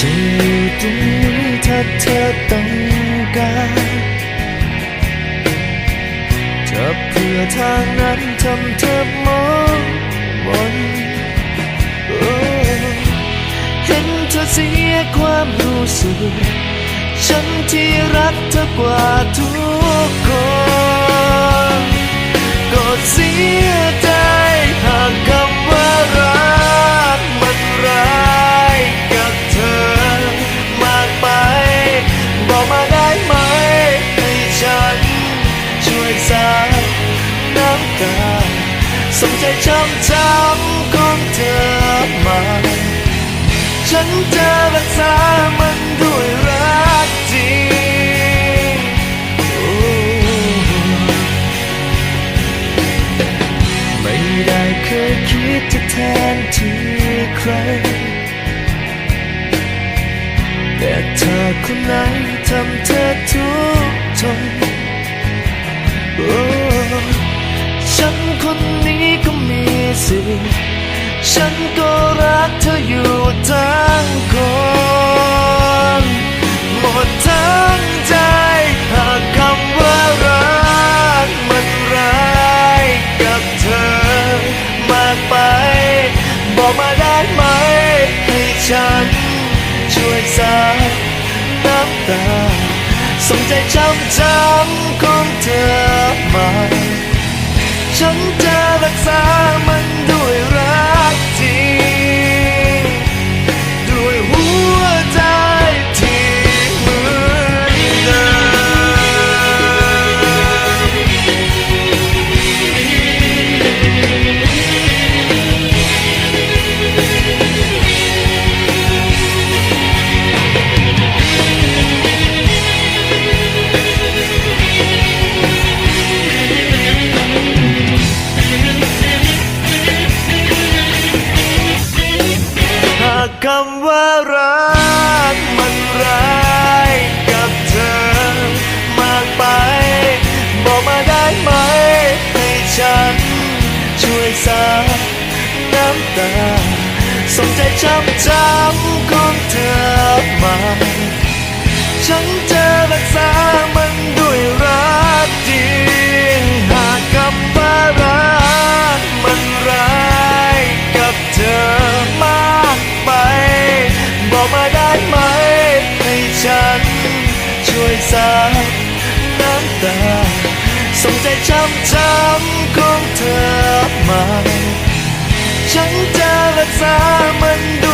จะอยู่ตรงนี้ถ้าเธอต้องการจะเพื่อทางนั้นทำเธอมองวนโอ้เห็นเธอเสียความรู้สึก ฉันที่รักเธอกว่าทุก ใจช้ำช้ำของเธอมา ฉันจะรักษามันด้วยรักจริงโอ้ไม่ได้เคยคิดจะแทนที่ใคร แต่เธอคนไหนทำเธอทุก ฉันก็รักเธออยู่ทั้งคน หมดทั้งใจ หากคำว่ารักมันร้ายกับเธอ มากไป บอกมาได้ไหม ให้ฉัน ช่วยสายน้ำตาส่งใจช้ำช้ำของเธอมา ฉันจะรักษามันด้วยำว่ารักมันร้ายกับเธอ มากไป บอกมาได้ไหม ให้ฉัน ช่วยสาน้ำตาส่งใจช้ำช้ำของเธอมา ฉันจะรักษามันด้วย จำจำของเธอมา ฉันจะรักษามันด้วย